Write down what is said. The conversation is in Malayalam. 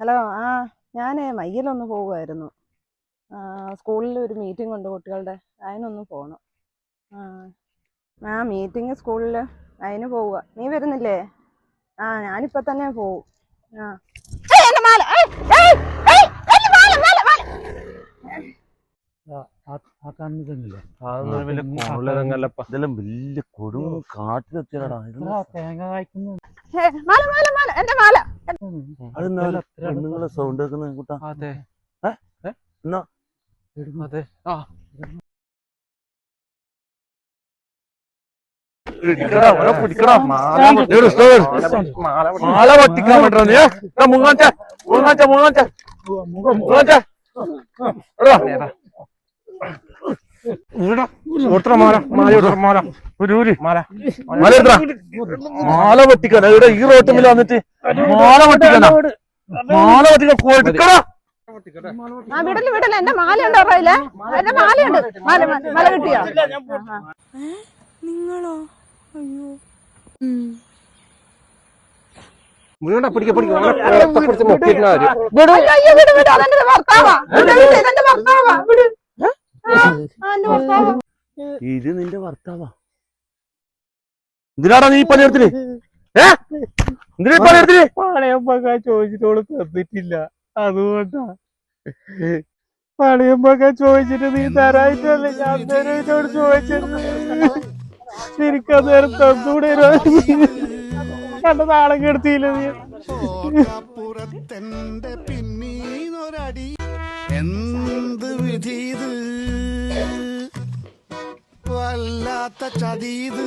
ഹലോ ആ ഞാൻ മയ്യിലൊന്ന് പോവുമായിരുന്നു സ്കൂളിൽ ഒരു മീറ്റിംഗ് ഉണ്ട് കുട്ടികളുടെ അതിനൊന്ന് പോകണം ആ ആ മീറ്റിംഗ് സ്കൂളിൽ അതിന് പോവുക നീ വരുന്നില്ലേ? ആ ഞാനിപ്പോൾ തന്നെ പോവും. ആ. ഇതെല്ലാം വലിയ കൊടും കാട്ടിലെത്തിയാടാ. തേങ്ങ കായ്ക്കുന്നു? ഏ, മാല മാല മാല എന്റെ മാല. അത് പെണ്ണുങ്ങളെ സൗണ്ട് വെക്കുന്ന കൂട്ടാ? അതെ? എന്നാ? അതെ. ആ. മാല പൊട്ടി- മാല പൊട്ടിക്കാൻ എടാ, മുങ്ങാച്ച. മുങ്ങാച്ച മുങ്ങാച്ച. മുങ്ങാച്ച. മാല. മാല മാല. ഒരു ഊരി. മാല. മാല എടുത്തടാ പൊട്ടിക്കാനാ ഇവിടെ ഈ റോട്ടുമ്പിൽ വന്നിട്ട് മാല പൊട്ടിക്കാനാ മാല പൊട്ടിക്കാൻ കൊടുക്കടാ ആ വിടൽ വിടൽ. എന്റെ മാല ഉണ്ടോ എന്റെ മാലയുണ്ട്. മാല മാല മാല കിട്ടിയോ. നിങ്ങളോ? അയ്യോ. വീണ്ട പിടിക്ക പിടിക്ക. ഭർത്താവാ. ഭർത്താവാ. വിട്. ആ, ആ, എന്റെ ഭർത്താവാ. ഇത് നിന്റെ ഭർത്താവാ. എന്തിനാടാ നീ ഈ പണിയെടുത്തിന് ഏ? എന്തിനാ പണയമ്പക്ക തന്നിട്ടില്ല. അതുകൊണ്ടാ. പണയമ്പക്ക ചോദിച്ചിട്ട് നീ തരായിട്ടല്ലേ ഞാൻ തരായിട്ടോട് ചോദിച്ചത്? എനിക്കന്നേരം തന്നൂടെ കണ്ട നാളെ കെടുത്തിയില്ല നീ? എന്ത് വിധീത് വല്ലാത്ത ചതീത്